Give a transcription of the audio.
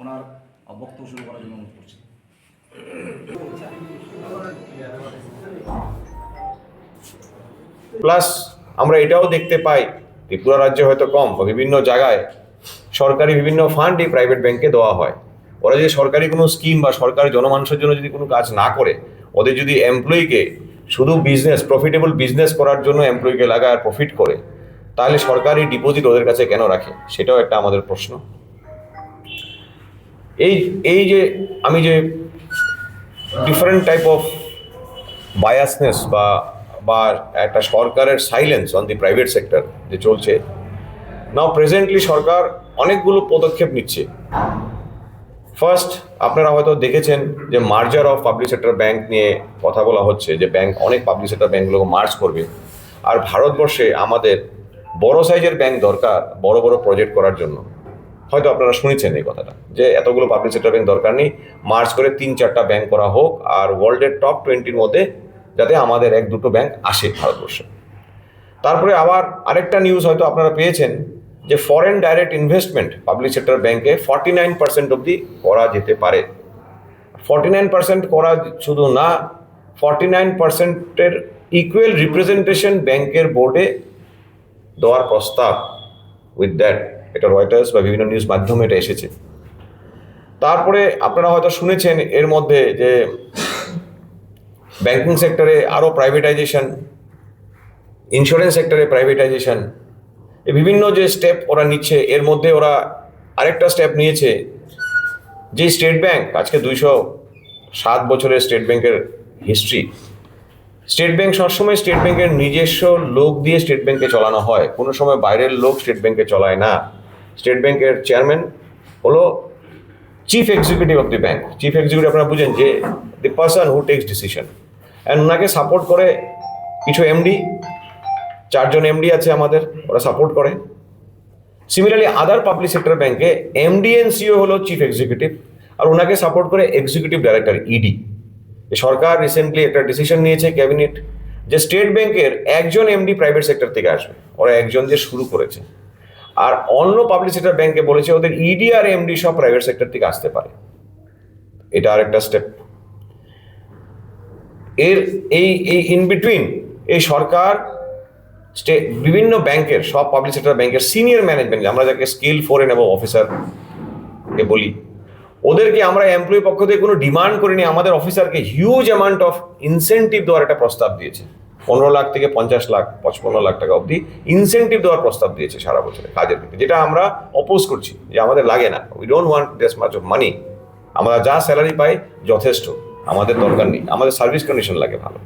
ওনার বক্তব্য শুরু করার জন্য অনুরোধ করছি। প্লাস আমরা এটাও দেখতে পাই, ত্রিপুরা রাজ্যে হয়তো কম, বিভিন্ন জায়গায় সরকারি বিভিন্ন ফান্ড এই প্রাইভেট ব্যাংকে দেওয়া হয়। ওরা যদি সরকারি কোনো স্কিম বা সরকারি জনমানুষের জন্য যদি কোনো কাজ না করে, ওদের যদি এমপ্লয়িকে শুধু বিজনেস প্রফিটেবল বিজনেস করার জন্য এমপ্লয়িকে লাগায় আর প্রফিট করে, তাহলে সরকারি ডিপোজিট ওদের কাছে কেন রাখে? সেটাও একটা আমাদের প্রশ্ন। এই এই যে আমি যে ডিফারেন্ট টাইপ অফ বায়াসনেস বা বা একটা সরকারের silence on the private sector যে চলছে নাও প্রেজেন্টলি সরকার অনেকগুলো পদক্ষেপ নিচ্ছে। ফার্স্ট আপনারা হয়তো দেখেছেন যে merger of public sector bank নিয়ে কথা বলা হচ্ছে, যে ব্যাংক অনেক পাবলিক সেক্টর ব্যাংকগুলোকে মার্জ করবে। আর ভারতবর্ষে আমাদের বড় সাইজের ব্যাংক দরকার বড় বড় প্রজেক্ট করার জন্য। হয়তো আপনারা শুনেছেন এই কথাটা, যে এতগুলো পাবলিক সেক্টর ব্যাংক দরকার নেই মার্চ করে তিন চারটা ব্যাংক করা হোক আর ওয়ার্ল্ডের টপ টোয়েন্টির মধ্যে যাতে আমাদের এক দুটো ব্যাংক আসে ভারতবর্ষে। তারপরে আবার আরেকটা নিউজ হয়তো আপনারা পেয়েছেন যে foreign direct investment public sector ব্যাংকে ফর্টি নাইন পার্সেন্ট অবধি করা যেতে পারে। ফর্টি নাইন পার্সেন্ট করা শুধু না ফর্টি নাইন পার্সেন্টের ইকুয়াল রিপ্রেজেন্টেশন ব্যাংকের বোর্ডে দেওয়ার প্রস্তাব। উইথ দ্যাট এটা রয়টার্স বা বিভিন্ন নিউজ মাধ্যমে এটা এসেছে। তারপরে আপনারা হয়তো শুনেছেন এর মধ্যে যে ব্যাংকিং সেক্টরে আরও প্রাইভেটাইজেশন ইন্স্যুরেন্স সেক্টরে প্রাইভেটাইজেশন বিভিন্ন যে স্টেপ ওরা নিচ্ছে, এর মধ্যে ওরা আরেকটা স্টেপ নিয়েছে। যে স্টেট ব্যাংক আজকে দুইশো সাত বছরের স্টেট ব্যাংকের হিস্ট্রি স্টেট ব্যাংক সবসময় স্টেট ব্যাংকের নিজস্ব লোক দিয়ে স্টেট ব্যাংকে চলানো হয়। কোনো সময় বাইরের লোক স্টেট ব্যাংকে চলায় না। স্টেট ব্যাংকের চেয়ারম্যান হলো chief executive of the bank chief executive আপনারা বুঝেন যে the person who takes decision and ওনাকে সাপোর্ট করে কিছু এমডি চারজন এমডি আছে আমাদের, ওরা সাপোর্ট করে। সিমিলারলি আদার পাবলিক সেক্টর ব্যাংকে এমডি এন্ড সিও হলো চিফ এক্সিকিউটিভ আর ওনাকে সাপোর্ট করে এক্সিকিউটিভ ডাইরেক্টর ইডি সরকার রিসেন্টলি একটা ডিসিশন নিয়েছে ক্যাবিনেট যে স্টেট ব্যাংকের একজন এমডি প্রাইভেট সেক্টর থেকে আসবে, ওরা একজন যে শুরু করেছে। আর অন্য পাবলিক সেক্টর ব্যাংকে বলেছে ওদের ইডি আর এমডি সব প্রাইভেট সেক্টর থেকে আসতে পারে। এটা আর একটা স্টেপ এর এই এই ইন বিটুইন এই সরকার স্টে বিভিন্ন ব্যাংকের সব পাবলিক সেক্টর ব্যাংকের সিনিয়র ম্যানেজমেন্ট আমরা যাকে স্কিল ফরেন এবং অফিসারকে বলি, ওদেরকে আমরা এমপ্লয়ি পক্ষ থেকে কোনো ডিমান্ড করিনি, আমাদের অফিসারকে হিউজ অ্যামাউন্ট অফ ইনসেন্টিভ দেওয়ার একটা প্রস্তাব দিয়েছে। পনেরো লাখ থেকে পঞ্চাশ লাখ, পঁচপন্ন লাখ টাকা অবধি ইনসেন্টিভ দেওয়ার প্রস্তাব দিয়েছে সারা বছরে কাজের ক্ষেত্রে, যেটা আমরা অপোজ করছি, যে আমাদের লাগে না। We don't want this much of money আমরা যা স্যালারি পাই যথেষ্ট, আমাদের দরকার নেই, আমাদের সার্ভিস কন্ডিশন লাগে ভালো।